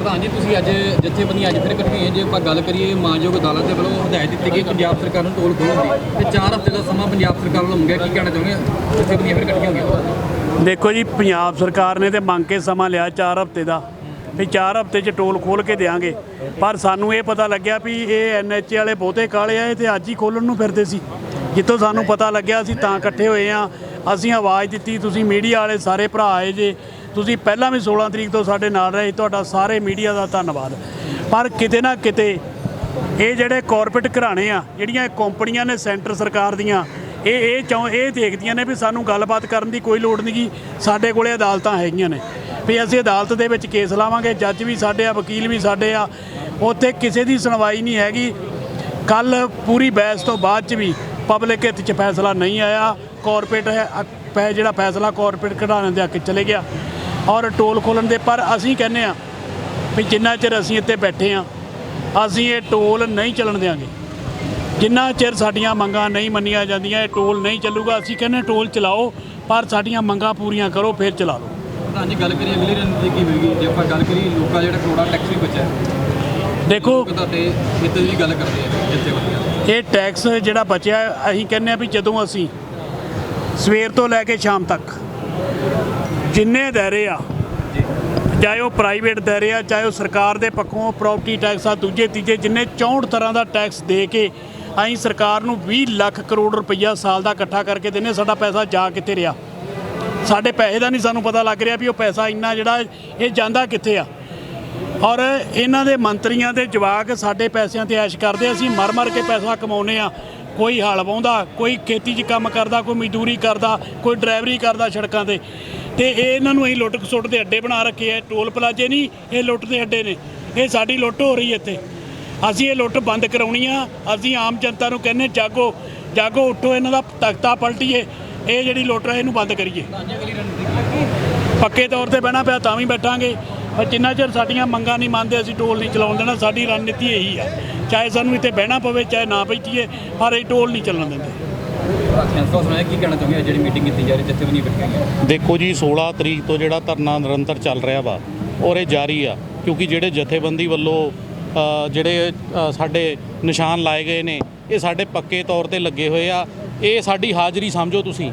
ਜਥੇਬੰਦੀਆਂ ਅੱਜ ਫਿਰ ਇਕੱਠੀਆਂ ਜੇ, ਆਪਾਂ ਗੱਲ ਕਰੀਏ ਮਾਨਯੋਗ ਅਦਾਲਤ ਦੇ ਵੱਲੋਂ ਹਦਾਇਤ ਦਿੱਤੀ ਗਈ ਪੰਜਾਬ ਸਰਕਾਰ ਨੂੰ ਟੋਲ ਖੋਲ੍ਹਣ ਦੀ। ਤੇ 4 ਹਫ਼ਤੇ ਦਾ ਸਮਾਂ ਪੰਜਾਬ ਸਰਕਾਰ ਵੱਲੋਂ ਮੰਗਿਆ, ਕੀ ਕਹਿਣਾ ਚਾਹੁੰਦੇ ਜਥੇਬੰਦੀਆਂ ਫਿਰ ਇਕੱਠੀਆਂ ਹੋ ਦੇਖੋ ਜੀ, ਪੰਜਾਬ ਸਰਕਾਰ ਨੇ ਤੇ ਮੰਗ ਕੇ ਸਮਾਂ ਲਿਆ 4 ਹਫ਼ਤੇ ਦਾ। ਵੀ 4 ਹਫ਼ਤੇ 'ਚ ਟੋਲ ਖੋਲ ਕੇ ਦੇਾਂਗੇ ਪਰ ਸਾਨੂੰ ਇਹ ਪਤਾ ਲੱਗਿਆ ਵੀ ਇਹ ਐਨਐਚਏ ਵਾਲੇ ਬਹੁਤੇ ਕਾਲੇ ਆ, ਇਹ ਤੇ ਅੱਜ ਹੀ ਖੋਲਣ ਨੂੰ ਫਿਰਦੇ ਸੀ। ਜਿੱਥੋਂ ਸਾਨੂੰ ਪਤਾ ਲੱਗਿਆ, ਅਸੀਂ ਤਾਂ ਇਕੱਠੇ ਹੋਏ ਆ। ਅਸੀਂ ਆਵਾਜ਼ ਦਿੱਤੀ, ਤੁਸੀਂ ਮੀਡੀਆ ਵਾਲੇ ਸਾਰੇ ਭਰਾ ਆਏ ਜੇ। ਤੁਸੀਂ ਪਹਿਲਾਂ ਵੀ 16 ਤਰੀਕ ਤੋਂ ਸਾਡੇ ਨਾਲ ਰਹੇ, ਤੁਹਾਡਾ ਸਾਰੇ ਮੀਡੀਆ ਦਾ ਧੰਨਵਾਦ। ਪਰ ਕਿਤੇ ਨਾ ਕਿਤੇ ਇਹ ਜਿਹੜੇ ਕਾਰਪੋਰੇਟ ਘਰਾਣੇ ਆ, ਜਿਹੜੀਆਂ ਕੰਪਨੀਆਂ ਨੇ ਸੈਂਟਰ ਸਰਕਾਰ ਦੀਆਂ, ਇਹ ਇਹ ਚਾਹ ਇਹ ਦੇਖਦੀਆਂ ਨੇ ਵੀ ਸਾਨੂੰ ਗੱਲਬਾਤ ਕਰਨ ਦੀ ਕੋਈ ਲੋੜ ਨਹੀਂ ਗੀ ਸਾਡੇ ਕੋਲੇ ਅਦਾਲਤਾਂ ਹੈਗੀਆਂ ਨੇ। ਵੀ ਅਸੀਂ ਅਦਾਲਤ ਦੇ ਵਿੱਚ ਕੇਸ ਲਾਵਾਂਗੇ, ਜੱਜ ਵੀ ਸਾਡੇ ਆ, ਵਕੀਲ ਵੀ ਸਾਡੇ ਆ, ਉੱਥੇ ਕਿਸੇ ਦੀ ਸੁਣਵਾਈ ਨਹੀਂ ਹੈਗੀ। ਕੱਲ ਪੂਰੀ ਬਹਿਸ ਤੋਂ ਬਾਅਦ ਚ ਵੀ ਪਬਲਿਕ ਹਿੱਤ ਚ ਫੈਸਲਾ ਨਹੀਂ ਆਇਆ। ਕਾਰਪੋਰੇਟ ਹੈ ਪੈ ਜਿਹੜਾ ਫੈਸਲਾ ਕਾਰਪੋਰੇਟ ਘਰਾਣੇ ਦੇ ਹੱਕ ਚਲੇ ਗਿਆ। ਔਰ ਟੋਲ ਖੋਲਣ ਦੇ ਪਰ ਅਸੀਂ ਕਹਿੰਦੇ ਆ ਵੀ ਜਿੰਨਾ ਚਿਰ ਅਸੀਂ ਇੱਥੇ ਬੈਠੇ ਆ ਅਸੀਂ ਇਹ ਟੋਲ ਨਹੀਂ ਚੱਲਣ ਦਿਆਂਗੇ। ਜਿੰਨਾ ਚਿਰ ਸਾਡੀਆਂ ਮੰਗਾਂ ਨਹੀਂ ਮੰਨੀਆਂ ਜਾਂਦੀਆਂ ਇਹ ਟੋਲ ਨਹੀਂ ਚੱਲੂਗਾ ਅਸੀਂ ਕਹਿੰਦੇ ਟੋਲ ਚਲਾਓ ਪਰ ਸਾਡੀਆਂ ਮੰਗਾਂ ਪੂਰੀਆਂ ਕਰੋ ਫਿਰ ਚਲਾ ਲਓ। ਪ੍ਰਧਾਨ ਜੀ ਗੱਲ ਕਰੀਏ ਅਗਲੀ ਰਣਨੀਤੀ ਕੀ ਹੋਏਗੀ? ਜੇ ਆਪਾਂ ਗੱਲ ਕਰੀਏ ਲੋਕਾਂ ਜਿਹੜਾ ਕਰੋੜਾ ਟੈਕਸ ਵੀ ਬਚਿਆ। ਦੇਖੋ ਤੁਹਾਡੇ ਹਿੱਤ ਦੀ ਗੱਲ ਕਰਦੇ ਆ ਜਥੇਬੰਦੀਆਂ ਇਹ ਟੈਕਸ ਜਿਹੜਾ ਬਚਿਆ ਅਸੀਂ ਕਹਿੰਦੇ ਆ ਵੀ ਜਦੋਂ ਅਸੀਂ ਸਵੇਰ ਤੋਂ ਲੈ ਕੇ ਸ਼ਾਮ ਤੱਕ ਜਿੰਨੇ ਦਾਇਰੇ ਆ ਚਾਹੇ ਉਹ ਪ੍ਰਾਈਵੇਟ ਦਾਇਰੇ ਆ ਚਾਹੇ ਉਹ ਸਰਕਾਰ ਦੇ ਪੱਖੋਂ ਪ੍ਰਾਪਰਟੀ ਟੈਕਸ ਆ ਦੂਜੇ ਤੀਜੇ ਜਿੰਨੇ 64 ਤਰ੍ਹਾਂ ਦਾ ਟੈਕਸ ਦੇ ਕੇ ਅਸੀਂ ਸਰਕਾਰ ਨੂੰ 20 ਲੱਖ ਕਰੋੜ ਰੁਪਈਆ ਸਾਲ ਦਾ ਇਕੱਠਾ ਕਰਕੇ ਦਿੰਨੇ ਸਾਡਾ ਪੈਸਾ ਜਾ ਕਿੱਥੇ ਰਿਹਾ? ਸਾਡੇ ਪੈਸੇ ਦਾ ਨਹੀਂ ਸਾਨੂੰ ਪਤਾ ਲੱਗ ਰਿਹਾ ਵੀ ਉਹ ਪੈਸਾ ਇੰਨਾ ਜਿਹੜਾ ਇਹ ਜਾਂਦਾ ਕਿੱਥੇ ਆ। ਔਰ ਇਹਨਾਂ ਦੇ ਮੰਤਰੀਆਂ ਦੇ ਜਵਾਕ ਸਾਡੇ ਪੈਸਿਆਂ ਤੇ ਐਸ਼ ਕਰਦੇ ਅਸੀਂ ਮਰ ਮਰ ਕੇ ਪੈਸਾ ਕਮਾਉਨੇ ਆ। ਕੋਈ ਹਲ ਵਾਹੁੰਦਾ ਕੋਈ ਖੇਤੀ 'ਚ ਕੰਮ ਕਰਦਾ ਕੋਈ ਮਜ਼ਦੂਰੀ ਕਰਦਾ ਕੋਈ ਡਰਾਈਵਰੀ ਕਰਦਾ ਸੜਕਾਂ ਤੇ। ਤੇ ਇਹ ਇਹਨਾਂ ਨੂੰ ਅਸੀਂ ਲੁੱਟ ਖਸੁੱਟ ਦੇ ਅੱਡੇ ਬਣਾ ਰੱਖੇ ਆ ਟੋਲ ਪਲਾਜੇ ਨਹੀਂ, ਇਹ ਲੁੱਟ ਦੇ ਅੱਡੇ ਨੇ, ਇਹ ਸਾਡੀ ਲੁੱਟ ਹੋ ਰਹੀ ਇੱਥੇ। ਅਸੀਂ ਇਹ ਲੁੱਟ ਬੰਦ ਕਰਾਉਣੀ ਆ, ਅਸੀਂ ਆਮ ਜਨਤਾ ਨੂੰ ਕਹਿੰਨੇ ਜਾਗੋ ਜਾਗੋ ਉੱਠੋ, ਇਹਨਾਂ ਦਾ ਤਖਤਾ ਪਲਟੀਏ, ਇਹ ਜਿਹੜੀ ਲੁੱਟ ਹੈ ਇਹਨੂੰ ਬੰਦ ਕਰੀਏ। ਪੱਕੇ ਤੌਰ ਤੇ ਬਹਿਣਾ ਪਿਆ, ਤਾਂ ਵੀ ਬੈਠਾਂਗੇ, ਪਰ ਜਿੰਨਾ ਚਿਰ ਸਾਡੀਆਂ ਮੰਗਾਂ ਨਹੀਂ ਮੰਨਦੇ, ਅਸੀਂ ਟੋਲ ਨਹੀਂ ਚਲਾਉਣ ਦੇਣਾ, ਸਾਡੀ ਰਣਨੀਤੀ ਇਹੀ ਆ। ਚਾਹੇ ਸਾਨੂੰ ਇੱਥੇ ਬਹਿਣਾ ਪਵੇ, ਚਾਹੇ ਨਾ ਬੈਠੀਏ, ਪਰ ਇਹ ਟੋਲ ਨਹੀਂ ਚੱਲਣ ਦਿੰਦੇ। ਫੈਸਲਾ ਸੁਣਾਇਆ ਕੀ ਕਹਿਣਾ ਚਾਹੁੰਦੇ ਜਿਹੜੀ ਮੀਟਿੰਗ ਕੀਤੀ ਜਾ ਰਹੀ ਜਥੇਬੰਦੀਆਂ ਇਕੱਠੀਆਂ ਹੋਈਆਂ ਦੇਖੋ ਜੀ 16 ਤਰੀਕ ਤੋਂ ਜਿਹੜਾ ਧਰਨਾ ਨਿਰੰਤਰ ਚੱਲ ਰਿਹਾ ਵਾ, ਔਰ ਇਹ ਜਾਰੀ ਆ, ਕਿਉਂਕਿ ਜਿਹੜੇ ਜਥੇਬੰਦੀ ਵੱਲੋਂ ਜਿਹੜੇ ਸਾਡੇ ਨਿਸ਼ਾਨ ਲਾਏ ਗਏ ਨੇ, ਇਹ ਸਾਡੇ ਪੱਕੇ ਤੌਰ ਤੇ ਲੱਗੇ ਹੋਏ ਆ। ਇਹ ਸਾਡੀ ਹਾਜ਼ਰੀ ਸਮਝੋ ਤੁਸੀਂ।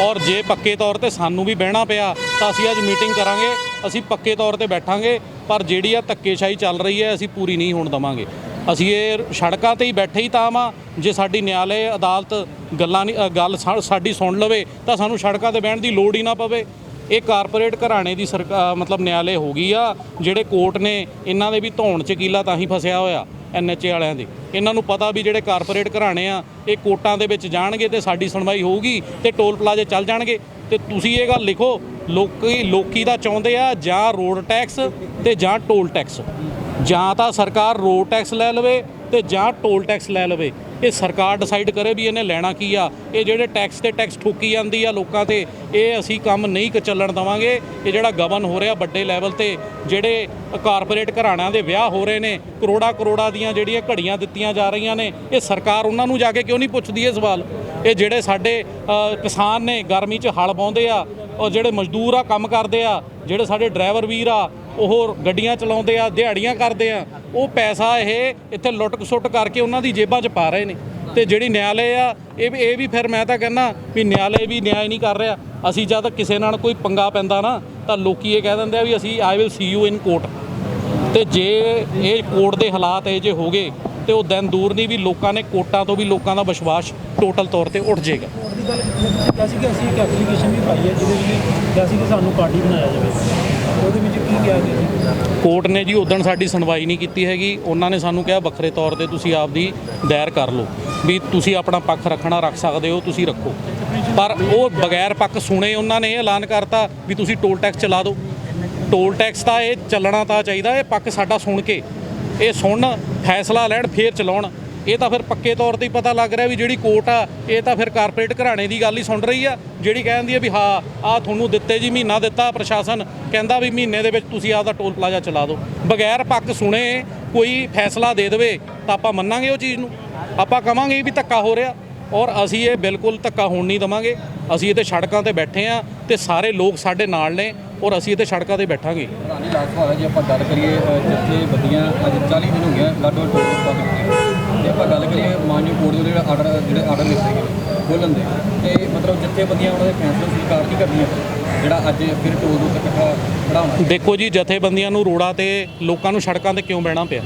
ਔਰ ਜੇ ਪੱਕੇ ਤੌਰ ਤੇ ਸਾਨੂੰ ਵੀ ਬਹਿਣਾ ਪਿਆ, ਤਾਂ ਅਸੀਂ ਅੱਜ ਮੀਟਿੰਗ ਕਰਾਂਗੇ, ਅਸੀਂ ਪੱਕੇ ਤੌਰ ਤੇ ਬੈਠਾਂਗੇ, ਪਰ ਜਿਹੜੀ ਆ ਧੱਕੇਸ਼ਾਹੀ ਚੱਲ ਰਹੀ ਹੈ, ਅਸੀਂ ਪੂਰੀ ਨਹੀਂ ਹੋਣ ਦਵਾਂਗੇ। ਅਸੀਂ ਇਹ ਸੜਕਾਂ ਤੇ ਹੀ ਬੈਠੇ ਹੀ ਤਾਂ ਵਾਂ। ਜੇ ਸਾਡੀ ਨਿਆਲੇ ਅਦਾਲਤ ਗੱਲਾਂ ਨਹੀਂ ਗੱਲ ਸਾ- ਸਾਡੀ ਸੁਣ ਲਵੇ, ਤਾਂ ਸਾਨੂੰ ਸੜਕਾਂ ਤੇ ਬਹਿਣ ਦੀ ਲੋੜ ਹੀ ਨਾ ਪਵੇ। ਇਹ ਕਾਰਪੋਰੇਟ ਘਰਾਣੇ ਦੀ ਸਰਕਾਰ ਮਤਲਬ ਨਿਆਲੇ ਹੋ ਗਈ ਆ, ਜਿਹੜੇ ਕੋਰਟ ਨੇ ਇਹਨਾਂ ਦੇ ਵੀ ਧੌਣ ਚ ਕੀਲਾ ਤਾਂ ਹੀ ਫਸਿਆ ਹੋਇਆ। ਐਨਐਚਏ ਵਾਲਿਆਂ ਦੀ। ਇਹਨਾਂ ਨੂੰ ਪਤਾ ਵੀ ਜਿਹੜੇ ਕਾਰਪੋਰੇਟ ਘਰਾਣੇ ਆ, ਇਹ ਕੋਟਾਂ ਦੇ ਵਿੱਚ ਜਾਣਗੇ ਤੇ ਸਾਡੀ ਸੁਣਵਾਈ ਹੋਊਗੀ ਤੇ ਟੋਲ ਪਲਾਜ਼ੇ ਚੱਲ ਜਾਣਗੇ। ਤੇ ਤੁਸੀਂ ਇਹ ਗੱਲ ਲਿਖੋ, ਲੋਕੀ ਲੋਕੀ ਤਾਂ ਚਾਹੁੰਦੇ ਆ ਜਾਂ ਰੋਡ ਟੈਕਸ ਤੇ ਜਾਂ ਟੋਲ ਟੈਕਸ। ਜਾਂ ਤਾਂ ਸਰਕਾਰ ਰੋਡ ਟੈਕਸ ਲੈ ਲਵੇ ਤੇ ਜਾਂ ਟੋਲ ਟੈਕਸ ਲੈ ਲਵੇ। ਇਹ ਸਰਕਾਰ ਡਿਸਾਈਡ ਕਰੇ ਵੀ ਇਹਨੇ ਲੈਣਾ ਕੀ ਆ। ਇਹ ਜਿਹੜੇ ਟੈਕਸ ਤੇ ਟੈਕਸ ਠੋਕੀ ਜਾਂਦੀ ਆ ਲੋਕਾਂ ਤੇ, ਇਹ ਅਸੀਂ ਕੰਮ ਨਹੀਂ ਕ ਚੱਲਣ ਦਵਾਂਗੇ। ਇਹ ਜਿਹੜਾ ਗਵਨ ਹੋ ਰਿਹਾ ਵੱਡੇ ਲੈਵਲ ਤੇ, ਜਿਹੜੇ ਕਾਰਪੋਰੇਟ ਘਰਾਣਿਆਂ ਦੇ ਵਿਆਹ ਹੋ ਰਹੇ ਨੇ ਕਰੋੜਾ ਕਰੋੜਾ ਦੀਆਂ ਜਿਹੜੀਆਂ ਘੜੀਆਂ ਦਿੱਤੀਆਂ ਜਾ ਰਹੀਆਂ ਨੇ, ਇਹ ਸਰਕਾਰ ਉਹਨਾਂ ਨੂੰ ਜਾ ਕੇ ਕਿਉਂ ਨਹੀਂ ਪੁੱਛਦੀ ਇਹ ਸਵਾਲ? ਇਹ ਜਿਹੜੇ ਸਾਡੇ ਕਿਸਾਨ ਨੇ ਗਰਮੀ 'ਚ ਹਲ ਬਾਉਂਦੇ ਆ ਔਰ ਜਿਹੜੇ ਮਜ਼ਦੂਰ ਆ, ਕੰਮ ਕਰਦੇ ਆ, ਜਿਹੜੇ ਸਾਡੇ ਡਰਾਈਵਰ ਵੀਰ ਆ, ਉਹ ਗੱਡੀਆਂ ਚਲਾਉਂਦੇ ਆ, ਦਿਹਾੜੀਆਂ ਕਰਦੇ ਆ ਉਹ ਪੈਸਾ ਇਹ ਇੱਥੇ ਲੁੱਟ ਖਸੁੱਟ ਕਰਕੇ ਉਹਨਾਂ ਦੀ ਜੇਬਾਂ 'ਚ ਪਾ ਰਹੇ ਨੇ। ਤੇ ਜਿਹੜੀ ਨਿਆਲੇ ਆ, ਇਹ ਵੀ ਇਹ ਵੀ ਫਿਰ ਮੈਂ ਤਾਂ ਕਹਿੰਦਾ ਵੀ ਨਿਆਲੇ ਵੀ ਨਿਆਂ ਨਹੀਂ ਕਰ ਰਿਹਾ। ਅਸੀਂ ਜਦ ਕਿਸੇ ਨਾਲ ਕੋਈ ਪੰਗਾ ਪੈਂਦਾ ਨਾ, ਤਾਂ ਲੋਕੀ ਇਹ ਕਹਿ ਦਿੰਦੇ ਆ ਵੀ ਅਸੀਂ I will see you in court ਤੇ ਜੇ ਇਹ ਕੋਰਟ ਦੇ ਹਾਲਾਤ ਇਹ ਜੇ ਹੋ ਗਏ, ਤੇ ਉਹ ਦਿਨ ਦੂਰ ਨਹੀਂ ਵੀ ਲੋਕਾਂ ਨੇ ਕੋਰਟਾਂ ਤੋਂ ਵੀ ਲੋਕਾਂ ਦਾ ਵਿਸ਼ਵਾਸ ਟੋਟਲ ਤੌਰ ਤੇ ਉੱਠ ਜਾਏਗਾ। ਦੀ ਗੱਲ ਤੁਸੀਂ ਕਿਹਾ ਸੀ ਕਿ ਅਸੀਂ ਇੱਕ ਐਪਲੀਕੇਸ਼ਨ ਵੀ ਪਾਈ ਹੈ, ਜਿਹਦੇ ਵਿੱਚ ਕਿਹਾ ਸੀ ਕਿ ਸਾਨੂੰ ਪਾਰਟੀ ਬਣਾਇਆ ਜਾਵੇ। ਉਹਦੇ ਵਿੱਚ ਕੀ ਕਿਹਾ ਗਿਆ ਸੀ ਕੋਰਟ ਨੇ ਜੀ ਉਦੋਂ ਸਾਡੀ ਸੁਣਵਾਈ ਨਹੀਂ ਕੀਤੀ ਹੈਗੀ। ਉਹਨਾਂ ਨੇ ਸਾਨੂੰ ਕਿਹਾ ਵੱਖਰੇ ਤੌਰ ਤੇ ਤੁਸੀਂ ਆਪਦੀ ਦਾਇਰ ਕਰ ਲਓ ਵੀ ਤੁਸੀਂ ਆਪਣਾ ਪੱਖ ਰੱਖਣਾ ਰੱਖ ਸਕਦੇ ਹੋ, ਤੁਸੀਂ ਰੱਖੋ। ਪਰ ਉਹ ਬਗੈਰ ਪੱਖ ਸੁਣੇ ਉਹਨਾਂ ਨੇ ਐਲਾਨ ਕਰਤਾ ਵੀ ਤੁਸੀਂ ਟੋਲ ਟੈਕਸ ਚਲਾ ਦਿਓ। ਟੋਲ ਟੈਕਸ ਤਾਂ ਇਹ ਚੱਲਣਾ ਤਾਂ ਚਾਹੀਦਾ, ਇਹ ਪੱਖ ਸਾਡਾ ਸੁਣ ਕੇ। ਇਹ ਸੁਣਨ ਫੈਸਲਾ ਲੈਣ, ਫੇਰ ਚਲਾਉਣ। ਇਹ ਤਾਂ ਫਿਰ ਪੱਕੇ ਤੌਰ ਤੇ ਹੀ ਪਤਾ ਲੱਗ ਰਿਹਾ ਵੀ ਜਿਹੜੀ ਕੋਰਟ ਆ, ਇਹ ਤਾਂ ਫਿਰ ਕਾਰਪੋਰੇਟ ਘਰਾਣੇ ਦੀ ਗੱਲ ਹੀ ਸੁਣ ਰਹੀ ਆ, ਜਿਹੜੀ ਕਹਿੰਦੀ ਆ ਵੀ ਹਾਂ ਆ ਤੁਹਾਨੂੰ ਦਿੱਤੇ ਜੀ, ਮਹੀਨਾ ਦਿੱਤਾ ਪ੍ਰਸ਼ਾਸਨ, ਕਹਿੰਦਾ ਵੀ ਮਹੀਨੇ ਦੇ ਵਿੱਚ ਤੁਸੀਂ ਆਪਦਾ ਟੋਲ ਪਲਾਜ਼ਾ ਚਲਾ ਦਿਓ। ਬਗੈਰ ਪੱਕ ਸੁਣੇ ਕੋਈ ਫੈਸਲਾ ਦੇ ਦੇਵੇ, ਤਾਂ ਆਪਾਂ ਮੰਨਾਂਗੇ ਉਹ ਚੀਜ਼ ਨੂੰ। ਆਪਾਂ ਕਵਾਂਗੇ ਵੀ ਧੱਕਾ ਹੋ ਰਿਹਾ, ਔਰ ਅਸੀਂ ਇਹ ਬਿਲਕੁਲ ਧੱਕਾ ਹੋਣ ਨਹੀਂ ਦਵਾਂਗੇ। ਅਸੀਂ ਇੱਥੇ ਸੜਕਾਂ ਤੇ ਬੈਠੇ ਆ ਤੇ ਸਾਰੇ ਲੋਕ ਸਾਡੇ ਨਾਲ ਨੇ, ਔਰ ਅਸੀਂ ਇੱਥੇ ਸੜਕਾਂ ਤੇ ਬੈਠਾਂਗੇ। ਰਾਣੀ ਲਾਸਟ ਜੇ ਆਪਾਂ ਗੱਲ ਕਰੀਏ ਜਿੱਥੇ ਬੱਦੀਆਂ ਅੱਜ 40 ਦਿਨ ਹੋ ਗਏ ਲਾਡੋ ਟੋਲ ਬੰਦ ਆਪਾਂ ਗੱਲ ਕਰੀਏ ਮਾਨਯੋਗ ਕੋਰਟ ਦੇ ਜਿਹੜੇ ਆਰਡਰ ਜਿਹੜੇ ਆਰਡਰ ਲਿਖੇ ਗਏ, ਖੋਲ੍ਹਣ ਦੇ। ਤੇ ਮਤਲਬ ਜਿੱਥੇ ਉਹਨਾਂ ਦੇ ਫੈਸਲੇ ਸਰਕਾਰ ਕੀ ਕਰਦੀ ਜਿਹੜਾ ਅੱਜ ਫਿਰ ਟੋਲ ਦੇ ਉੱਤੇ ਇਕੱਠਾ ਖੜਾਉਣਾ ਦੇਖੋ ਜੀ, ਜਥੇਬੰਦੀਆਂ ਨੂੰ ਰੋੜਾ ਤੇ ਲੋਕਾਂ ਨੂੰ ਸੜਕਾਂ ਤੇ ਕਿਉਂ ਬਹਿਣਾ ਪਿਆ?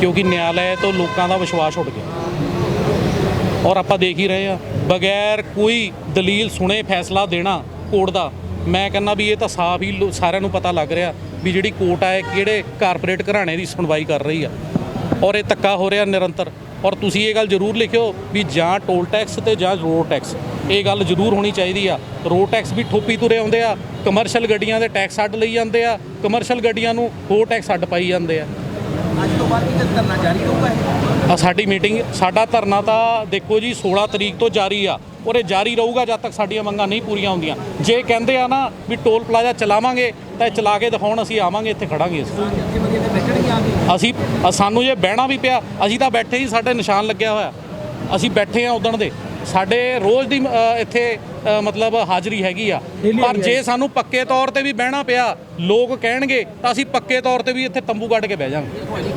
ਕਿਉਂਕਿ ਨਿਆਂਲੈ ਤੋਂ ਲੋਕਾਂ ਦਾ ਵਿਸ਼ਵਾਸ ਉੱਡ ਗਿਆ। ਔਰ ਆਪਾਂ ਦੇਖ ਹੀ ਰਹੇ ਆ ਬਗੈਰ ਕੋਈ ਦਲੀਲ ਸੁਣੇ ਫੈਸਲਾ ਦੇਣਾ ਕੋਰਟ ਦਾ, ਮੈਂ ਕਹਿੰਦਾ ਵੀ ਇਹ ਤਾਂ ਸਾਫ਼ ਹੀ ਸਾਰਿਆਂ ਨੂੰ ਪਤਾ ਲੱਗ ਰਿਹਾ ਵੀ ਜਿਹੜੀ ਕੋਰਟ ਆ, ਇਹ ਕਿਹੜੇ ਕਾਰਪੋਰੇਟ ਘਰਾਣੇ ਦੀ ਸੁਣਵਾਈ ਕਰ ਰਹੀ ਆ। ਔਰ ਇਹ ਧੱਕਾ ਹੋ ਰਿਹਾ ਨਿਰੰਤਰ। ਔਰ ਤੁਸੀਂ ਇਹ ਗੱਲ ਜ਼ਰੂਰ ਲਿਖਿਓ ਵੀ ਜਾਂ ਟੋਲ ਟੈਕਸ ਤੇ ਜਾਂ ਰੋਡ ਟੈਕਸ। ਇਹ ਗੱਲ ਜ਼ਰੂਰ ਹੋਣੀ ਚਾਹੀਦੀ ਆ। ਰੋਡ ਟੈਕਸ ਵੀ ਠੋਪੀ ਤੁਰੇ ਆਉਂਦੇ ਆ ਕਮਰਸ਼ੀਅਲ ਗੱਡੀਆਂ ਦੇ ਟੈਕਸ ਅੱਡ ਲਈ ਜਾਂਦੇ ਆ ਕਮਰਸ਼ੀਅਲ ਗੱਡੀਆਂ ਨੂੰ ਹੋਰ ਟੈਕਸ ਅੱਡ ਪਾਈ ਜਾਂਦੇ ਆ। ਅੱਜ ਤੋਂ ਬਾਅਦ ਕੀ ਧਰਨਾ ਜਾਰੀ ਰਹੂਗਾ ਇਹ? ਆ ਸਾਡੀ ਮੀਟਿੰਗ ਸਾਡਾ ਧਰਨਾ ਤਾਂ ਦੇਖੋ ਜੀ 16 ਤਰੀਕ ਤੋਂ ਜਾਰੀ ਆ। ਔਰ ਇਹ ਜਾਰੀ ਰਹੂਗਾ ਜਦ ਤੱਕ ਸਾਡੀਆਂ ਮੰਗਾਂ ਨਹੀਂ ਪੂਰੀਆਂ ਹੁੰਦੀਆਂ। ਜੇ ਕਹਿੰਦੇ ਆ ਨਾ ਵੀ ਟੋਲ ਪਲਾਜ਼ਾ ਚਲਾਵਾਂਗੇ ਤਾਂ ਇਹ ਚਲਾ ਕੇ ਦਿਖਾਉਣ ਅਸੀਂ ਆਵਾਂਗੇ ਇੱਥੇ ਖੜਾਂਗੇ ਅਸੀਂ। ਅਸੀਂ ਸਾਨੂੰ ਜੇ ਬਹਿਣਾ ਵੀ ਪਿਆ ਅਸੀਂ ਤਾਂ ਬੈਠੇ ਹੀ ਸਾਡੇ ਨਿਸ਼ਾਨ ਲੱਗਿਆ ਹੋਇਆ। ਅਸੀਂ ਬੈਠੇ ਆ ਉਦਣ ਦੇ। ਸਾਡੇ ਰੋਜ਼ ਦੀ ਇੱਥੇ ਮਤਲਬ ਹਾਜ਼ਰੀ ਹੈਗੀ ਆ। ਪਰ ਜੇ ਸਾਨੂੰ ਪੱਕੇ ਤੌਰ ਤੇ ਵੀ ਬਹਿਣਾ ਪਿਆ ਲੋਕ ਕਹਿਣਗੇ ਤਾਂ ਅਸੀਂ ਪੱਕੇ ਤੌਰ ਤੇ ਵੀ ਇੱਥੇ ਤੰਬੂ ਗੱਡ ਕੇ ਬਹਿ ਜਾਵਾਂਗੇ।